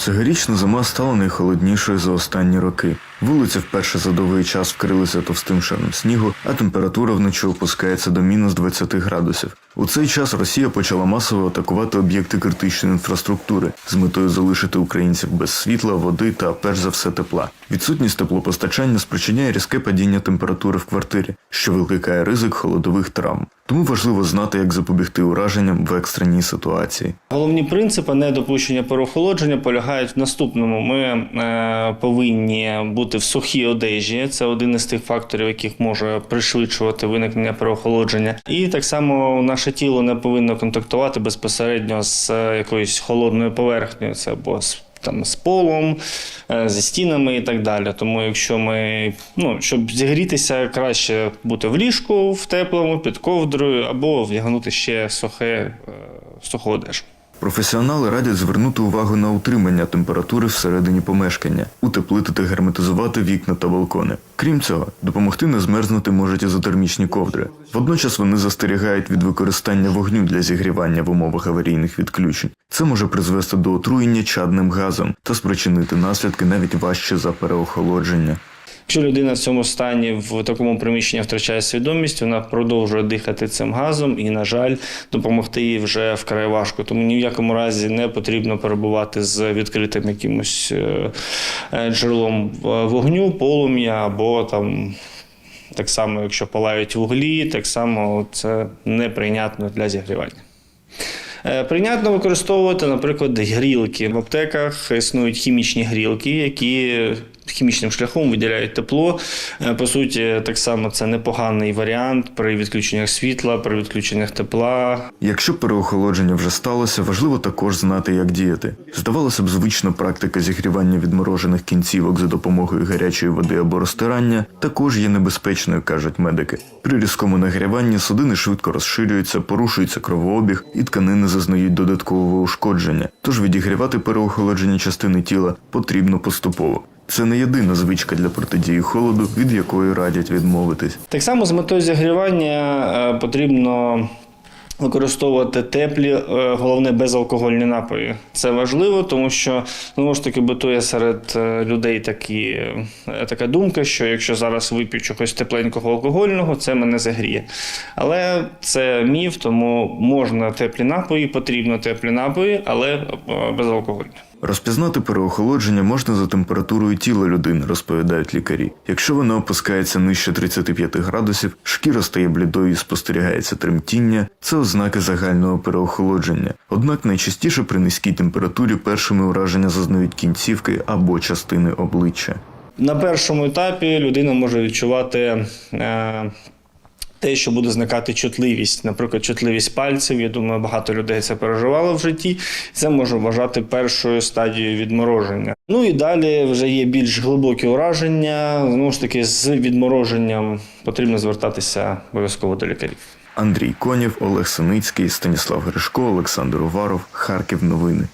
Цьогорічна зима стала найхолоднішою за останні роки. Вулиці вперше за довгий час вкрилися товстим шаром снігу, а температура вночі опускається до мінус 20 градусів. У цей час Росія почала масово атакувати об'єкти критичної інфраструктури з метою залишити українців без світла, води та перш за все тепла. Відсутність теплопостачання спричиняє різке падіння температури в квартирі, що викликає ризик холодових травм. Тому важливо знати, як запобігти ураженням в екстреній ситуації. Головні принципи недопущення переохолодження полягають в наступному. Ми е, повинні бути в сухій одежі. Це один із тих факторів, яких може пришвидшувати виникнення переохолодження. І так само наше тіло не повинно контактувати безпосередньо з е, якоюсь холодною поверхнею. Це або з там з полом, е, зі стінами і так далі. Тому, якщо ми ну щоб зігрітися, краще бути в ліжку в теплому під ковдрою або вдягнути ще сухе е, суху одежу. Професіонали радять звернути увагу на утримання температури всередині помешкання, утеплити та герметизувати вікна та балкони. Крім цього, допомогти не змерзнути можуть ізотермічні ковдри. Водночас вони застерігають від використання вогню для зігрівання в умовах аварійних відключень. Це може призвести до отруєння чадним газом та спричинити наслідки навіть важче за переохолодження. Якщо людина в цьому стані в такому приміщенні втрачає свідомість, вона продовжує дихати цим газом, і, на жаль, допомогти їй вже вкрай важко. Тому ні в якому разі не потрібно перебувати з відкритим якимось е, е, джерелом вогню, полум'я або там. Так само, якщо палають вуглі, так само це неприйнятно для зігрівання. Е, Прийнятно використовувати, наприклад, грілки. В аптеках існують хімічні грілки, які хімічним шляхом виділяють тепло. Е, По суті, так само це непоганий варіант при відключеннях світла, при відключеннях тепла. Якщо переохолодження вже сталося, важливо також знати, як діяти. Здавалося б, звична практика зігрівання відморожених кінцівок за допомогою гарячої води або розтирання також є небезпечною, кажуть медики. При різкому нагріванні судини швидко розширюються, порушується кровообіг і тканини зазнають додаткового ушкодження. Тож відігрівати переохолоджені частини тіла потрібно поступово. Це не єдина звичка для протидії холоду, від якої радять відмовитись. Так само з метою зігрівання е, потрібно використовувати теплі, е, головне безалкогольні напої. Це важливо, тому що знову ж таки битує серед е, людей такі, така думка, що якщо зараз вип'ю чогось тепленького алкогольного, це мене загріє. Але це міф, тому можна теплі напої, потрібно теплі напої, але безалкогольні. Розпізнати переохолодження можна за температурою тіла людини, розповідають лікарі. Якщо вона опускається нижче 35 градусів, шкіра стає блідою і спостерігається тремтіння, це ознаки загального переохолодження. Однак найчастіше при низькій температурі першими ураження зазнають кінцівки або частини обличчя. На першому етапі людина може відчувати. Е, те, що буде зникати чутливість, наприклад, чутливість пальців. Я думаю, багато людей це переживало в житті. Це може вважати першою стадією відмороження. Ну і далі вже є більш глибокі ураження. Знову ж таки, з відмороженням потрібно звертатися обов'язково до лікарів. Андрій Конєв, Олег Синицький, Станіслав Гришко, Олександр Уваров, Харків. Новини.